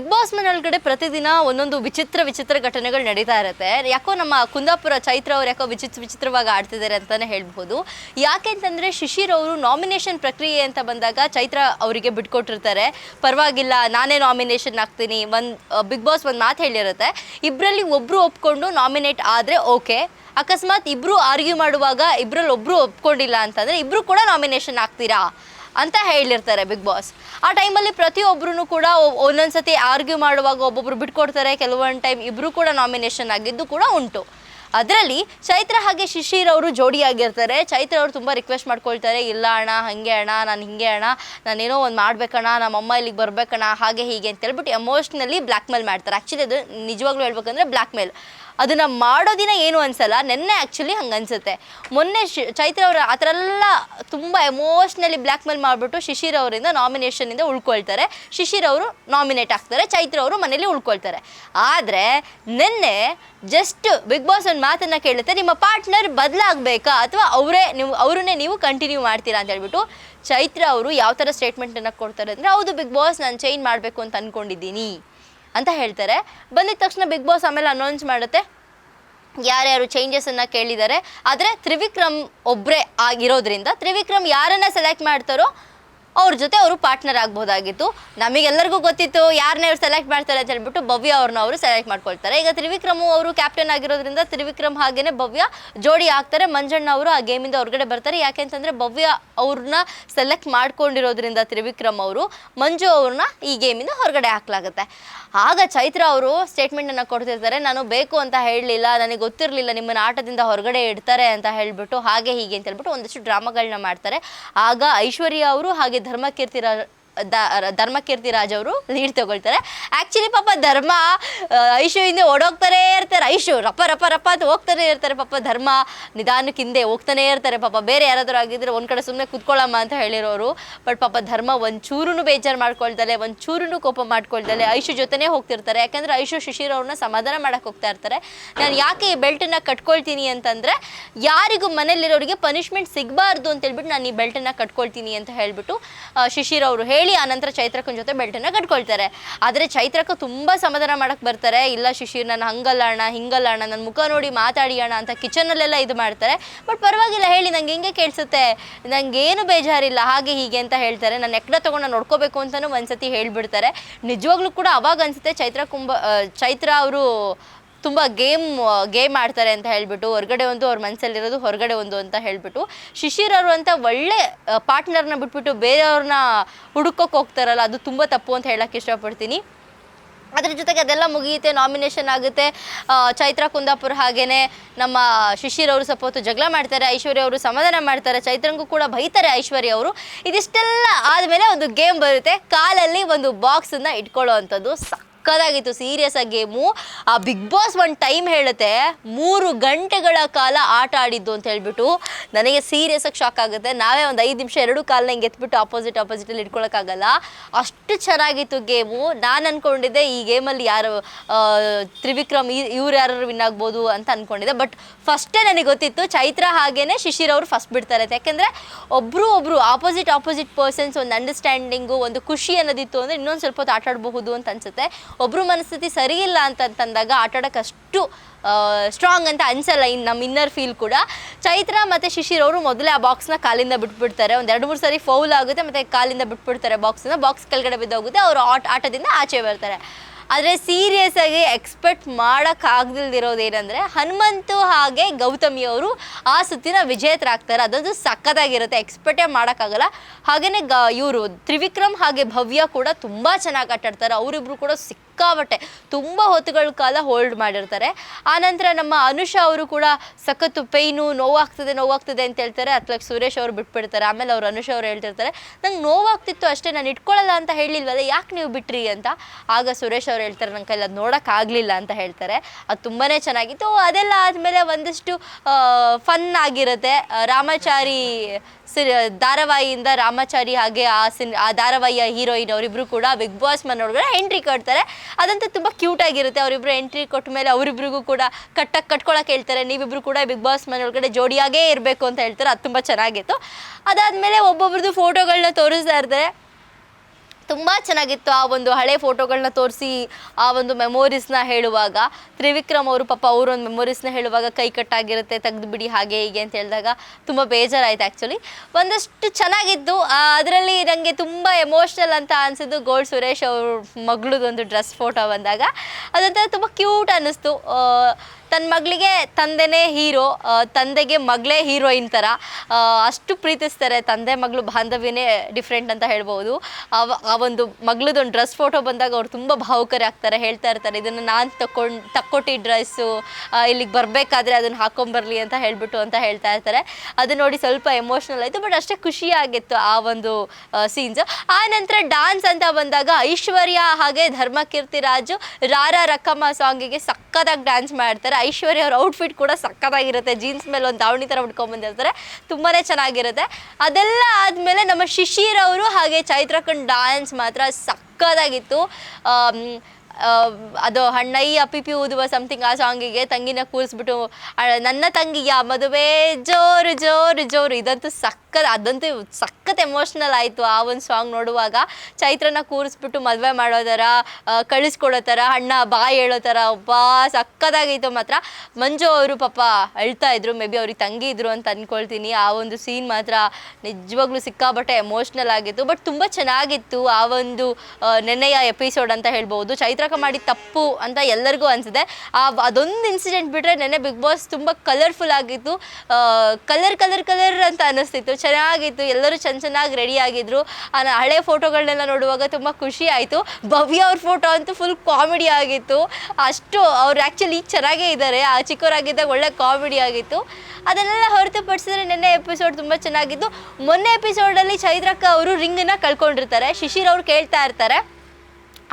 Big boss ಮನೆಯೊಳಗಡೆ ಪ್ರತಿದಿನ ಒಂದೊಂದು ವಿಚಿತ್ರ ವಿಚಿತ್ರ ಘಟನೆಗಳು ನಡೀತಾ ಇರುತ್ತೆ. ಯಾಕೋ ನಮ್ಮ ಕುಂದಾಪುರ ಚೈತ್ರ ಅವ್ರು ಯಾಕೋ ವಿಚಿತ್ರ ವಿಚಿತ್ರವಾಗಿ ಆಡ್ತಿದ್ದಾರೆ ಅಂತಾನೆ ಹೇಳ್ಬೋದು ಯಾಕೆಂತಂದ್ರೆ ಶಿಶಿರ್ ಅವರು ನಾಮಿನೇಷನ್ ಪ್ರಕ್ರಿಯೆ ಅಂತ ಬಂದಾಗ ಚೈತ್ರ ಅವರಿಗೆ ಬಿಟ್ಕೊಟ್ಟಿರ್ತಾರೆ. ಪರವಾಗಿಲ್ಲ, ನಾನೇ ನಾಮಿನೇಷನ್ ಆಗ್ತೀನಿ ಒಂದು ಬಿಗ್ ಬಾಸ್ ಒಂದು ಮಾತು ಹೇಳಿರುತ್ತೆ. ಇಬ್ಬರಲ್ಲಿ ಒಬ್ಬರು ಒಪ್ಕೊಂಡು ನಾಮಿನೇಟ್ ಆದರೆ ಓಕೆ. ಅಕಸ್ಮಾತ್ ಇಬ್ಬರು ಆರ್ಗ್ಯೂ ಮಾಡುವಾಗ ಇಬ್ಬರಲ್ಲಿ ಒಬ್ಬರು ಒಪ್ಕೊಂಡಿಲ್ಲ ಅಂತಂದರೆ ಇಬ್ಬರು ಕೂಡ ನಾಮಿನೇಷನ್ ಆಗ್ತೀರಾ ಅಂತ ಹೇಳಿರ್ತಾರೆ ಬಿಗ್ ಬಾಸ್ ಆ ಟೈಮಲ್ಲಿ ಪ್ರತಿಯೊಬ್ಬರೂ ಕೂಡ ಒಂದೊಂದ್ಸತಿ ಒಂದೊಂದ್ ಸತಿ ಆರ್ಗ್ಯೂ ಮಾಡುವಾಗ ಒಬ್ಬೊಬ್ರು ಬಿಟ್ಕೊಡ್ತಾರೆ. ಕೆಲವೊಂದು ಟೈಮ್ ಇಬ್ಬರು ಕೂಡ ನಾಮಿನೇಷನ್ ಆಗಿದ್ದು ಕೂಡ ಉಂಟು. ಅದರಲ್ಲಿ ಚೈತ್ರ ಹಾಗೆ ಶಿಶಿರ್ ಅವರು ಜೋಡಿಯಾಗಿರ್ತಾರೆ ಚೈತ್ರ ಅವರು ತುಂಬ ರಿಕ್ವೆಸ್ಟ್ ಮಾಡ್ಕೊಳ್ತಾರೆ, ಇಲ್ಲ ಅಣ್ಣ, ಹಾಗೆ ಅಣ್ಣ, ನಾನು ಹಿಂಗೆ ಅಣ್ಣ, ನಾನೇನೋ ಒಂದು ಮಾಡ್ಬೇಕಣ್ಣ ನಮ್ಮಮ್ಮ ಇಲ್ಲಿಗೆ ಬರ್ಬೇಕಣ್ಣ, ಹಾಗೆ ಹೀಗೆ ಅಂತ ಹೇಳ್ಬಿಟ್ಟು ಎಮೋಷ್ನಲಿ ಬ್ಲ್ಯಾಕ್ ಮೇಲ್ ಮಾಡ್ತಾರೆ. ಆ್ಯಕ್ಚುಲಿ ಅದು ನಿಜವಾಗ್ಲೂ ಹೇಳ್ಬೇಕಂದ್ರೆ ಬ್ಲ್ಯಾಕ್ ಮೇಲ್ ಅದನ್ನ ಮಾಡೋ ದಿನ ಏನು ಅನ್ಸಲ್ಲ? ನೆನ್ನೆ ಆ್ಯಕ್ಚುಲಿ ಹಂಗೆ ಅನ್ಸುತ್ತೆ. ಮೊನ್ನೆ ಶಿ, ಚೈತ್ರ ಅವರು ಆ ಥರ ಎಲ್ಲ ತುಂಬ ಎಮೋಷ್ನಲಿ ಬ್ಲ್ಯಾಕ್ ಮೇಲ್ ಮಾಡಿಬಿಟ್ಟು ಶಿಶಿರ್ ಅವರಿಂದ ನಾಮಿನೇಷನಿಂದ ಉಳ್ಕೊಳ್ತಾರೆ. ಶಿಶಿರ್ ಅವರು ನಾಮಿನೇಟ್ ಆಗ್ತಾರೆ, ಚೈತ್ರ ಅವರು ಮನೇಲಿ ಉಳ್ಕೊಳ್ತಾರೆ. ಆದರೆ ನೆನ್ನೆ ಜಸ್ಟ್ ಬಿಗ್ ಬಾಸ್ ಒಂದು ಮಾತನ್ನ ಕೇಳುತ್ತೆ, ನಿಮ್ಮ ಪಾರ್ಟ್ನರ್ ಬದಲಾಗಬೇಕಾ? ಅಥವಾ ಅವರೇ ನೀವು, ಅವ್ರನ್ನೇ ನೀವು ಕಂಟಿನ್ಯೂ ಮಾಡ್ತೀರಾ ಅಂತ ಹೇಳ್ಬಿಟ್ಟು ಚೈತ್ರ ಅವರು ಯಾವ ಥರ ಸ್ಟೇಟ್ಮೆಂಟನ್ನು ಕೊಡ್ತಾರೆ ಅಂದರೆ, ಹೌದು ಬಿಗ್ ಬಾಸ್ ನಾನು ಚೇಂಜ್ ಮಾಡಬೇಕು ಅಂತ ಅಂದ್ಕೊಂಡಿದ್ದೀನಿ ಅಂತ ಹೇಳ್ತಾರೆ. ಬಂದಿದ ತಕ್ಷಣ ಬಿಗ್ ಬಾಸ್ ಆಮೇಲೆ ಅನೌನ್ಸ್ ಮಾಡುತ್ತೆ. ಯಾರ್ಯಾರು ಚೇಂಜಸನ್ನು ಕೇಳಿದ್ದಾರೆ. ಆದರೆ ತ್ರಿವಿಕ್ರಮ್ ಒಬ್ಬರೇ ಆಗಿರೋದ್ರಿಂದ ತ್ರಿವಿಕ್ರಮ್ ಯಾರನ್ನ ಸೆಲೆಕ್ಟ್ ಮಾಡ್ತಾರೋ ಅವ್ರ ಜೊತೆ ಅವರು ಪಾರ್ಟ್ನರ್ ಆಗ್ಬೋದಾಗಿತ್ತು. ನಮಗೆಲ್ಲರಿಗೂ ಗೊತ್ತಿತ್ತು ಯಾರನ್ನ ಇವ್ರು ಸೆಲೆಕ್ಟ್ ಮಾಡ್ತಾರೆ ಅಂತ ಹೇಳ್ಬಿಟ್ಟು ಭವ್ಯ ಅವ್ರನ್ನ ಅವರು ಸೆಲೆಕ್ಟ್ ಮಾಡ್ಕೊಳ್ತಾರೆ. ಈಗ ತ್ರಿವಿಕ್ರಮು ಅವರು ಕ್ಯಾಪ್ಟನ್ ಆಗಿರೋದ್ರಿಂದ ತ್ರಿವಿಕ್ರಮ್ ಹಾಗೇನೆ ಭವ್ಯ ಜೋಡಿ ಆಗ್ತಾರೆ. ಮಂಜಣ್ಣ ಅವರು ಆ ಗೇಮಿಂದ ಹೊರಗಡೆ ಬರ್ತಾರೆ. ಯಾಕೆಂತಂದ್ರೆ ಭವ್ಯ ಅವ್ರನ್ನ ಸೆಲೆಕ್ಟ್ ಮಾಡ್ಕೊಂಡಿರೋದ್ರಿಂದ ತ್ರಿವಿಕ್ರಮ್ ಅವರು, ಮಂಜು ಅವ್ರನ್ನ ಈ ಗೇಮಿಂದ ಹೊರಗಡೆ ಹಾಕ್ಲಾಗುತ್ತೆ. ಆಗ ಚೈತ್ರ ಅವರು ಸ್ಟೇಟ್ಮೆಂಟನ್ನು ಕೊಡ್ತಿರ್ತಾರೆ. ನಾನು ಬೇಕು ಅಂತ ಹೇಳಲಿಲ್ಲ, ನನಗೆ ಗೊತ್ತಿರಲಿಲ್ಲ, ನಿಮ್ಮನ್ನ ಆಟದಿಂದ ಹೊರಗಡೆ ಇಡ್ತಾರೆ ಅಂತ ಹೇಳಿಬಿಟ್ಟು ಹಾಗೆ ಹೀಗೆ ಅಂತ ಹೇಳ್ಬಿಟ್ಟು ಒಂದಷ್ಟು ಡ್ರಾಮಾಗಳನ್ನ ಮಾಡ್ತಾರೆ. ಆಗ ಐಶ್ವರ್ಯ ಅವರು ಹಾಗೆ ಧರ್ಮಕೀರ್ತಿ ಧರ್ಮಕೀರ್ತಿ ರಾಜ್ ಅವರು ಲೀಡ್ ತಗೊಳ್ತಾರೆ. ಆ್ಯಕ್ಚುಲಿ ಪಾಪ ಧರ್ಮ ಐಶು ಹಿಂದೆ ಓಡೋಗ್ತಾನೇ ಇರ್ತಾರೆ. ಐಶು ರಪ್ಪ ರಪ್ಪ ರಪ್ಪ ಅಂತ ಹೋಗ್ತಾನೆ ಇರ್ತಾರೆ ಪಾಪ ಧರ್ಮ. ನಿಧಾನಕ್ಕೆ ಹಿಂದೆ ಹೋಗ್ತಾನೆ ಇರ್ತಾರೆ ಪಾಪ. ಬೇರೆ ಯಾರಾದರೂ ಆಗಿದ್ರೆ ಒಂದು ಕಡೆ ಸುಮ್ಮನೆ ಕುತ್ಕೊಳ್ಳಮ್ಮ ಅಂತ ಹೇಳಿರೋರು. ಬಟ್ ಪಾಪ ಧರ್ಮ ಒಂಚೂರು ಬೇಜಾರು ಮಾಡ್ಕೊಳ್ದಲೆ ಚೂರು ಕೋಪ ಮಾಡ್ಕೊಳ್ದಲೆ ಐಶು ಜೊತೆನೇ ಹೋಗ್ತಿರ್ತಾರೆ. ಯಾಕಂದ್ರೆ ಐಶು ಶಿಶಿರ್ ಅವ್ರನ್ನ ಸಮಾಧಾನ ಮಾಡಕ್ಕೆ ಹೋಗ್ತಾ ಇರ್ತಾರೆ. ನಾನು ಯಾಕೆ ಈ ಬೆಲ್ಟನ್ನ ಕಟ್ಕೊಳ್ತೀನಿ ಅಂತಂದ್ರೆ, ಯಾರಿಗೂ ಮನೇಲಿರೋರಿಗೆ ಪನಿಷ್ಮೆಂಟ್ ಸಿಗಬಾರ್ದು ಅಂತ ಹೇಳ್ಬಿಟ್ಟು ನಾನು ಈ ಬೆಲ್ಟನ್ನು ಕಟ್ಕೊಳ್ತೀನಿ ಅಂತ ಹೇಳ್ಬಿಟ್ಟು ಶಿಶಿರ್ ಅವರು ಹೇಳಿ ಆನಂತರ ಚೈತ್ರಕ್ಕನ ಜೊತೆ ಬೆಲ್ಟನ್ನ ಕಟ್ಕೊಳ್ತಾರೆ. ಆದರೆ ಚೈತ್ರಕ್ಕ ತುಂಬ ಸಮಾಧಾನ ಮಾಡಕ್ಕೆ ಬರ್ತಾರೆ. ಇಲ್ಲ ಶಿಶಿರ್ ನಾನು ಹಂಗಲ್ಲ ಅಣ್ಣ ಹಿಂಗಲ್ಲ ಅಣ್ಣ ನನ್ನ ಮುಖ ನೋಡಿ ಮಾತಾಡಿ ಅಣ್ಣ ಅಂತ ಕಿಚನಲ್ಲೆಲ್ಲ ಇದು ಮಾಡ್ತಾರೆ. ಬಟ್ ಪರವಾಗಿಲ್ಲ, ಹೇಳಿ ನಂಗೆ ಹಿಂಗೆ ಕೇಳಿಸುತ್ತೆ. ನಂಗೇನು ಬೇಜಾರಿಲ್ಲ, ಹಾಗೆ ಹೀಗೆ ಅಂತ ಹೇಳ್ತಾರೆ. ನಾನು ಎಕ್ಕಡ ತೊಗೊಂಡು ನೋಡ್ಕೋಬೇಕು ಅಂತಲೂ ಒಂದ್ಸತಿ ಹೇಳಿಬಿಡ್ತಾರೆ. ನಿಜವಾಗ್ಲೂ ಕೂಡ ಅವಾಗ ಅನ್ಸುತ್ತೆ ಚೈತ್ರ ಕುಂಭ ಚೈತ್ರ ಅವರು ತುಂಬ ಗೇಮ್ ಗೇಮ್ ಆಡ್ತಾರೆ ಅಂತ ಹೇಳಿಬಿಟ್ಟು, ಹೊರಗಡೆ ಒಂದು ಅವ್ರ ಮನಸ್ಸಲ್ಲಿರೋದು ಹೊರಗಡೆ ಒಂದು ಅಂತ ಹೇಳಿಬಿಟ್ಟು, ಶಿಶಿರ್ ಅವರು ಅಂತ ಒಳ್ಳೆ ಪಾರ್ಟ್ನರ್ನ ಬಿಟ್ಬಿಟ್ಟು ಬೇರೆಯವ್ರನ್ನ ಹುಡುಕೋಕೆ ಹೋಗ್ತಾರಲ್ಲ, ಅದು ತುಂಬ ತಪ್ಪು ಅಂತ ಹೇಳಕ್ಕೆ ಇಷ್ಟಪಡ್ತೀನಿ. ಅದ್ರ ಜೊತೆಗೆ ಅದೆಲ್ಲ ಮುಗಿಯುತ್ತೆ ನಾಮಿನೇಷನ್ ಆಗುತ್ತೆ ಚೈತ್ರಾ ಕುಂದಾಪುರ ಹಾಗೇನೆ, ನಮ್ಮ ಶಿಶಿರ್ ಅವರು ಹೊತ್ತು ಜಗಳ ಮಾಡ್ತಾರೆ, ಐಶ್ವರ್ಯ ಅವರು ಸಮಾಧಾನ ಮಾಡ್ತಾರೆ, ಚೈತ್ರಂಗೂ ಕೂಡ ಬೈತಾರೆ ಐಶ್ವರ್ಯ ಅವರು. ಇದಿಷ್ಟೆಲ್ಲ ಆದಮೇಲೆ ಒಂದು ಗೇಮ್ ಬರುತ್ತೆ, ಕಾಲಲ್ಲಿ ಒಂದು ಬಾಕ್ಸನ್ನು ಇಟ್ಕೊಳ್ಳೋ ಅಂಥದ್ದು ಸಕ್ಕದಾಗಿತ್ತು ಸೀರಿಯಸ್ ಆಗಿ ಗೇಮು. ಆ ಬಿಗ್ ಬಾಸ್ ಒಂದು ಟೈಮ್ ಹೇಳುತ್ತೆ, ಮೂರು ಗಂಟೆಗಳ ಕಾಲ ಆಟ ಆಡಿದ್ದು ಅಂತ ಹೇಳ್ಬಿಟ್ಟು ನನಗೆ ಸೀರಿಯಸ್ ಆಗಿ ಶಾಕ್ ಆಗುತ್ತೆ. ನಾವೇ ಒಂದು ಐದು ನಿಮಿಷ, ಎರಡು ಕಾಲನ ಹಿಂಗೆ ಎತ್ಬಿಟ್ಟು ಅಪೋಸಿಟ್ ಆಪೋಸಿಟಲ್ಲಿ ಇಟ್ಕೊಳಕ್ಕಾಗಲ್ಲ. ಅಷ್ಟು ಚೆನ್ನಾಗಿತ್ತು ಗೇಮು. ನಾನು ಅನ್ಕೊಂಡಿದ್ದೆ ಈ ಗೇಮಲ್ಲಿ ಯಾರು ತ್ರಿವಿಕ್ರಮ್ ಇವ್ರು ಯಾರು ವಿನ್ ಆಗ್ಬೋದು ಅಂತ ಅನ್ಕೊಂಡಿದ್ದೆ. ಬಟ್ ಫಸ್ಟೇ ನನಗೆ ಗೊತ್ತಿತ್ತು, ಚೈತ್ರ ಹಾಗೇನೆ ಶಿಶಿರ್ ಅವರು ಫಸ್ಟ್ ಬಿಡ್ತಾರೆ ಯಾಕೆಂದರೆ ಒಬ್ಬರು ಒಬ್ಬರು ಆಪೋಸಿಟ್ ಆಪೋಸಿಟ್ ಪರ್ಸನ್ಸ್ ಒಂದು ಅಂಡರ್ಸ್ಟ್ಯಾಂಡಿಂಗು ಒಂದು ಖುಷಿ ಅನ್ನೋದಿತ್ತು ಅಂದರೆ ಇನ್ನೊಂದು ಸ್ವಲ್ಪ ಹೊತ್ತು ಆಟ ಆಡಬಹುದು ಅಂತ ಅನ್ಸುತ್ತೆ. ಒಬ್ಬರು ಮನಸ್ಥಿತಿ ಸರಿ ಇಲ್ಲ ಅಂತಂದಾಗ ಆಟ ಆಡೋಕ್ಕೆ ಅಷ್ಟು ಸ್ಟ್ರಾಂಗ್ ಅಂತ ಅನ್ಸಲ್ಲ ಇನ್ನು ನಮ್ಮ ಇನ್ನರ್ ಫೀಲ್ ಕೂಡ. ಚೈತ್ರ ಮತ್ತು ಶಿಶಿರ್ ಅವರು ಮೊದಲೇ ಆ ಬಾಕ್ಸ್ನ ಕಾಲಿಂದ ಬಿಟ್ಬಿಡ್ತಾರೆ. ಒಂದು ಎರಡು, ಮೂರು ಸರಿ ಫೌಲ್ ಆಗುತ್ತೆ ಮತ್ತು ಕಾಲಿಂದ ಬಿಟ್ಬಿಡ್ತಾರೆ ಬಾಕ್ಸನ್ನ ಬಾಕ್ಸ್ ಕೆಳಗಡೆ ಬಿದ್ದೋಗುತ್ತೆ, ಅವರು ಆಟ, ಆಟದಿಂದ ಆಚೆ ಬರ್ತಾರೆ ಆದರೆ ಸೀರಿಯಸ್ ಆಗಿ ಎಕ್ಸ್ಪೆಕ್ಟ್ ಮಾಡೋಕ್ಕಾಗದಿಲ್ದಿರೋದು ಏನಂದರೆ ಹನುಮಂತು ಹಾಗೆ ಗೌತಮಿ ಅವರು ಆ ಸುತ್ತಿನ ವಿಜೇತರಾಗ್ತಾರೆ. ಅದೊಂದು ಸಖತ್ತಾಗಿರುತ್ತೆ. ಎಕ್ಸ್ಪೆಕ್ಟೇ ಮಾಡೋಕ್ಕಾಗಲ್ಲ. ಹಾಗೆಯೇ ಗ, ಇವರು ತ್ರಿವಿಕ್ರಮ್ ಹಾಗೆ ಭವ್ಯ ಕೂಡ ತುಂಬ ಚೆನ್ನಾಗಿ ಆಟಾಡ್ತಾರೆ. ಅವರಿಬ್ಬರು ಅವರಿಬ್ರು ಕೂಡ ಸಿಕ್ಕಾಬಟ್ಟೆ ತುಂಬ ಹೊತ್ತುಗಳ ಕಾಲ ಹೋಲ್ಡ್ ಮಾಡಿರ್ತಾರೆ. ಆನಂತರ ನಮ್ಮ ಅನುಷಾ ಅವರು ಕೂಡ ಸಖತ್ತು ಪೈನು, ನೋವಾಗ್ತದೆ ನೋವಾಗ್ತದೆ ಅಂತ ಹೇಳ್ತಾರೆ. ಅಥವಾ ಸುರೇಶ್ ಅವರು ಬಿಟ್ಬಿಡ್ತಾರೆ. ಆಮೇಲೆ ಅವ್ರು ಅನುಷಾ ಅವರು ಹೇಳ್ತಿರ್ತಾರೆ. ನಂಗೆ ನೋವಾಗ್ತಿತ್ತು ಅಷ್ಟೇ. ನಾನು ಇಟ್ಕೊಳ್ಳಲ್ಲ ಅಂತ ಹೇಳಿಲ್ವಲ್ಲ, ಯಾಕೆ ನೀವು ಬಿಟ್ರಿ ಅಂತ. ಆಗ ಸುರೇಶ್ ಅವ್ರು ಹೇಳ್ತಾರೆ ನನ್ನ ಕೈಲಿ ಅದು ನೋಡೋಕ್ಕಾಗಲಿಲ್ಲ ಅಂತ ಹೇಳ್ತಾರೆ. ಅದು ತುಂಬಾ ಚೆನ್ನಾಗಿತ್ತು. ಅದೆಲ್ಲ ಆದಮೇಲೆ ಒಂದಷ್ಟು ಫನ್ ಆಗಿರುತ್ತೆ. ರಾಮಾಚಾರಿ ಸಿ, ಧಾರಾವಾಹಿಯಿಂದ ರಾಮಾಚಾರಿ ಹಾಗೆ ಆ ಸಿನ್, ಆ ಧಾರಾವಾಹಿಯ ಹೀರೋಯಿನ್ ಅವರಿಬ್ರು ಕೂಡ ಬಿಗ್ ಬಾಸ್ ಮನೊಳಗಡೆ ಎಂಟ್ರಿ ಕೊಡ್ತಾರೆ. ಅದಂತೂ ತುಂಬ ಕ್ಯೂಟ್ ಆಗಿರುತ್ತೆ. ಅವರಿಬ್ರು ಎಂಟ್ರಿ ಕೊಟ್ಟ ಮೇಲೆ ಅವರಿಬ್ರಿಗೂ ಕೂಡ ಕಟ್ಟಕ್ಕೆ ಕಟ್ಕೊಳಕ್ಕೆ ಹೇಳ್ತಾರೆ. ನೀವಿಬ್ರು ಕೂಡ ಬಿಗ್ ಬಾಸ್ ಮನೆಯೊಳಗಡೆ ಜೋಡಿಯಾಗೇ ಇರಬೇಕು ಅಂತ ಹೇಳ್ತಾರೆ. ಅದು ತುಂಬ ಚೆನ್ನಾಗಿತ್ತು. ಅದಾದಮೇಲೆ ಒಬ್ಬೊಬ್ರದ್ದು ಫೋಟೋಗಳನ್ನ ತೋರಿಸ್ತಾ ಇರ್ತಾರೆ. ತುಂಬ ಚೆನ್ನಾಗಿತ್ತು ಆ ಒಂದು ಹಳೆ ಫೋಟೋಗಳನ್ನ ತೋರಿಸಿ ಆ ಒಂದು ಮೆಮೊರೀಸ್ನ ಹೇಳುವಾಗ. ತ್ರಿವಿಕ್ರಮ್ ಅವರು ಪಾಪ ಅವರು ಒಂದು ಮೆಮೊರೀಸ್ನ ಹೇಳುವಾಗ ಕೈ ಕಟ್ಟಾಗಿರುತ್ತೆ, ತೆಗೆದು ಬಿಡಿ ಹಾಗೆ ಹೀಗೆ ಅಂತ ಹೇಳಿದಾಗ ತುಂಬ ಬೇಜಾರಾಯಿತು ಆ್ಯಕ್ಚುಲಿ ಒಂದಷ್ಟು ಚೆನ್ನಾಗಿದ್ದು ಅದರಲ್ಲಿ ನನಗೆ ತುಂಬ ಎಮೋಷ್ನಲ್ ಅಂತ ಅನಿಸಿದ್ದು ಗೋಲ್ಡ್ ಸುರೇಶ್ ಅವ್ರ ಮಗಳದೊಂದು ಡ್ರೆಸ್ ಫೋಟೋ ಬಂದಾಗ. ಅದಂತ ತುಂಬ ಕ್ಯೂಟ್ ಅನ್ನಿಸ್ತು ತನ್ನ ಮಗಳಿಗೆ ತಂದೆನೇ ಹೀರೋ ತಂದೆಗೆ ಮಗಳೇ ಹೀರೋಯಿನ್ ಥರ ಅಷ್ಟು ಪ್ರೀತಿಸ್ತಾರೆ ತಂದೆ ಮಗಳು ಬಾಂಧವ್ಯನೇ ಡಿಫ್ರೆಂಟ್ ಅಂತ ಹೇಳ್ಬೋದು. ಆ ಒಂದು ಮಗಳದೊಂದು ಡ್ರೆಸ್ ಫೋಟೋ ಬಂದಾಗ ಅವ್ರು ತುಂಬ ಭಾವುಕರಾಗ್ತಾರೆ ಹೇಳ್ತಾ ಇರ್ತಾರೆ, ಇದನ್ನು ನಾನು ತಕೊಂಡು ತಕ್ಕೊಟ್ಟಿ ಡ್ರೆಸ್ಸು ಇಲ್ಲಿಗೆ ಬರಬೇಕಾದ್ರೆ ಅದನ್ನು ಹಾಕೊಂಬರ್ಲಿ ಅಂತ ಹೇಳ್ಬಿಟ್ಟು ಅಂತ ಹೇಳ್ತಾ ಇರ್ತಾರೆ. ಅದು ನೋಡಿ ಸ್ವಲ್ಪ ಎಮೋಷ್ನಲ್ ಆಯಿತು ಬಟ್ ಅಷ್ಟೇ ಖುಷಿಯಾಗಿತ್ತು ಆ ಒಂದು ಸೀನ್ಸ್ ಆ ನಂತರ ಡಾನ್ಸ್ ಅಂತ ಬಂದಾಗ ಐಶ್ವರ್ಯ ಹಾಗೆ ಧರ್ಮಕೀರ್ತಿ ರಾಜು, ರಾರ ರಕ್ಕಮ್ಮ ಸಾಂಗಿಗೆ ಸಕ್ಕತ್ತಾಗಿ ಡ್ಯಾನ್ಸ್ ಮಾಡ್ತಾರೆ. ಐಶ್ವರ್ಯ ಅವ್ರ ಔಟ್ಫಿಟ್ ಕೂಡ ಸಕ್ಕತ್ತಾಗಿರುತ್ತೆ. ಜೀನ್ಸ್ ಮೇಲೆ ಒಂದು ದಾವಣಿ ಥರ ಉಟ್ಕೊಂಡ್ಬಂದಿರ್ತಾರೆ ತುಂಬಾ ಚೆನ್ನಾಗಿರುತ್ತೆ. ಅದೆಲ್ಲ ಆದಮೇಲೆ ನಮ್ಮ ಶಿಶಿರ್ ಅವರು ಹಾಗೆ ಚೈತ್ರಕಂಡ್ ಡ್ಯಾನ್ಸ್ ಮಾತ್ರ ಸಕ್ಕತ್ತಾಗಿತ್ತು. ಅದು ಹಣ್ಣಯ್ಯ ಪಿಪಿ ಊದುವ ಸಮಥಿಂಗ್ ಆ ಸಾಂಗಿಗೆ ತಂಗಿನ ಕೂರಿಸ್ಬಿಟ್ಟು ನನ್ನ ತಂಗಿಯ ಮದುವೆ ಜೋರು ಜೋರು ಜೋರು. ಇದಂತೂ ಸಖತ್, ಅದಂತೂ ಸಖತ್ ಎಮೋಷ್ನಲ್ ಆಯಿತು ಆ ಒಂದು ಸಾಂಗ್ ನೋಡುವಾಗ. ಚೈತ್ರನ ಕೂರಿಸ್ಬಿಟ್ಟು ಮದುವೆ ಮಾಡೋ ಥರ ಕಳಿಸ್ಕೊಡೋ ಥರ, ಅಣ್ಣ ಬಾ ಹೇಳೋ ಥರ, ಒಬ್ಬ ಸಖತ್ತಾಗಿತ್ತು ಮಾತ್ರ. ಮಂಜು ಅವರು ಪಾಪ ಅಳ್ತಾ ಇದ್ರು. ಮೇ ಬಿ ಅವ್ರಿಗೆ ತಂಗಿ ಇದ್ರು ಅಂತ ಅಂದ್ಕೊಳ್ತೀನಿ ಆ ಒಂದು ಸೀನ್ ಮಾತ್ರ ನಿಜವಾಗ್ಲೂ ಸಿಕ್ಕಾಬಟ್ಟೆ ಎಮೋಷ್ನಲ್ ಆಗಿತ್ತು. ಬಟ್ ತುಂಬ ಚೆನ್ನಾಗಿತ್ತು ಆ ಒಂದು ನೆನೆಯ ಎಪಿಸೋಡ್ ಅಂತ ಹೇಳ್ಬೋದು. ಚೈತ್ರಕ ಮಾಡಿ ತಪ್ಪು ಅಂತ ಎಲ್ಲರಿಗೂ ಅನಿಸಿದೆ. ಆ ಅದೊಂದು ಇನ್ಸಿಡೆಂಟ್ ಬಿಟ್ಟರೆ ನೆನ್ನೆ ಬಿಗ್ ಬಾಸ್ ತುಂಬ ಕಲರ್ಫುಲ್ ಆಗಿತ್ತು. ಕಲರ್ ಕಲರ್ ಕಲರ್ ಅಂತ ಅನ್ನಿಸ್ತಿತ್ತು. ಚೆನ್ನಾಗಿತ್ತು. ಎಲ್ಲರೂ ಚೆನ್ನ ಚೆನ್ನಾಗಿ ರೆಡಿ ಆಗಿದ್ರು. ಆ, ಹಳೆ ಫೋಟೋಗಳನ್ನೆಲ್ಲ ನೋಡುವಾಗ ತುಂಬ ಖುಷಿ ಆಯಿತು. ಭವ್ಯ ಅವ್ರ ಫೋಟೋ ಅಂತೂ ಫುಲ್ ಕಾಮಿಡಿ ಆಗಿತ್ತು. ಅಷ್ಟು ಅವ್ರು ಆ್ಯಕ್ಚುಲಿ ಚೆನ್ನಾಗೇ ಇದ್ದಾರೆ ಆ ಚಿಕ್ಕವರಾಗಿದ್ದಾಗ ಒಳ್ಳೆ ಕಾಮಿಡಿ ಆಗಿತ್ತು. ಅದನ್ನೆಲ್ಲ ಹೊರತುಪಡಿಸಿದ್ರೆ ನಿನ್ನೆ ಎಪಿಸೋಡ್ ತುಂಬ ಚೆನ್ನಾಗಿತ್ತು. ಮೊನ್ನೆ ಎಪಿಸೋಡಲ್ಲಿ ಚೈತ್ರಕ್ಕ ಅವರು ರಿಂಗನ್ನ ಕಳ್ಕೊಂಡಿರ್ತಾರೆ. ಶಿಶಿರ್ ಅವ್ರು ಕೇಳ್ತಾ ಇರ್ತಾರೆ.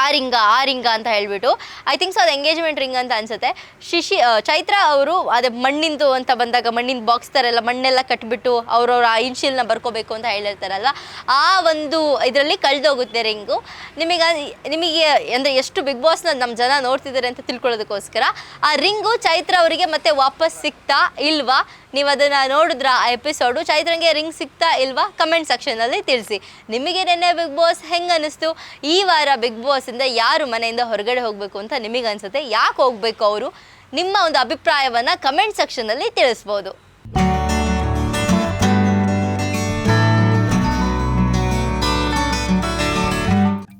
ಆ ರಿಂಗ ಆ ರಿಂಗ ಅಂತ ಹೇಳಿಬಿಟ್ಟು. ಐ ಥಿಂಕ್ ಸೊ ಅದು ಎಂಗೇಜ್ಮೆಂಟ್ ರಿಂಗ್ ಅಂತ ಅನ್ಸುತ್ತೆ. ಶಿಶಿ ಚೈತ್ರ ಅವರು ಅದೇ ಮಣ್ಣಿಂದು ಅಂತ ಬಂದಾಗ, ಮಣ್ಣಿನ ಬಾಕ್ಸ್ ಥರ ಎಲ್ಲ ಮಣ್ಣೆಲ್ಲ ಕಟ್ಬಿಟ್ಟು ಅವ್ರವ್ರ ಆ ಇನ್ಶಿಯಲ್ನ ಬರ್ಕೋಬೇಕು ಅಂತ ಹೇಳಿರ್ತಾರಲ್ವ ಆ ಒಂದು ಇದರಲ್ಲಿ ಕಳೆದೋಗುತ್ತೆ ರಿಂಗು. ನಿಮಗೆ ನಿಮಗೆ ಅಂದರೆ ಎಷ್ಟು ಬಿಗ್ ಬಾಸ್ನ ನಮ್ಮ ಜನ ನೋಡ್ತಿದ್ದಾರೆ ಅಂತ ತಿಳ್ಕೊಳ್ಳೋದಕ್ಕೋಸ್ಕರ, ಆ ರಿಂಗು ಚೈತ್ರ ಅವರಿಗೆ ಮತ್ತೆ ವಾಪಸ್ ಸಿಗ್ತಾ ಇಲ್ವಾ? ನೀವು ಅದನ್ನು ನೋಡಿದ್ರ ಆ ಎಪಿಸೋಡು ಚೈತ್ರಂಗೆ ರಿಂಗ್ ಸಿಗ್ತಾ ಇಲ್ವಾ? ಕಮೆಂಟ್ ಸೆಕ್ಷನಲ್ಲಿ ತಿಳಿಸಿ. ನಿಮಗೆ ನೆನ್ನೆ ಬಿಗ್ ಬಾಸ್ ಹೆಂಗೆ ಅನ್ನಿಸ್ತು ಈ ವಾರ ಬಿಗ್ ಬಾಸಿಂದ ಯಾರು ಮನೆಯಿಂದ ಹೊರಗಡೆ ಹೋಗಬೇಕು ಅಂತ ನಿಮಗೆ ಅನಿಸುತ್ತೆ ಯಾಕೆ ಹೋಗಬೇಕು ಅವರು? ನಿಮ್ಮ ಒಂದು ಅಭಿಪ್ರಾಯವನ್ನು ಕಮೆಂಟ್ ಸೆಕ್ಷನಲ್ಲಿ ತಿಳಿಸ್ಬೋದು.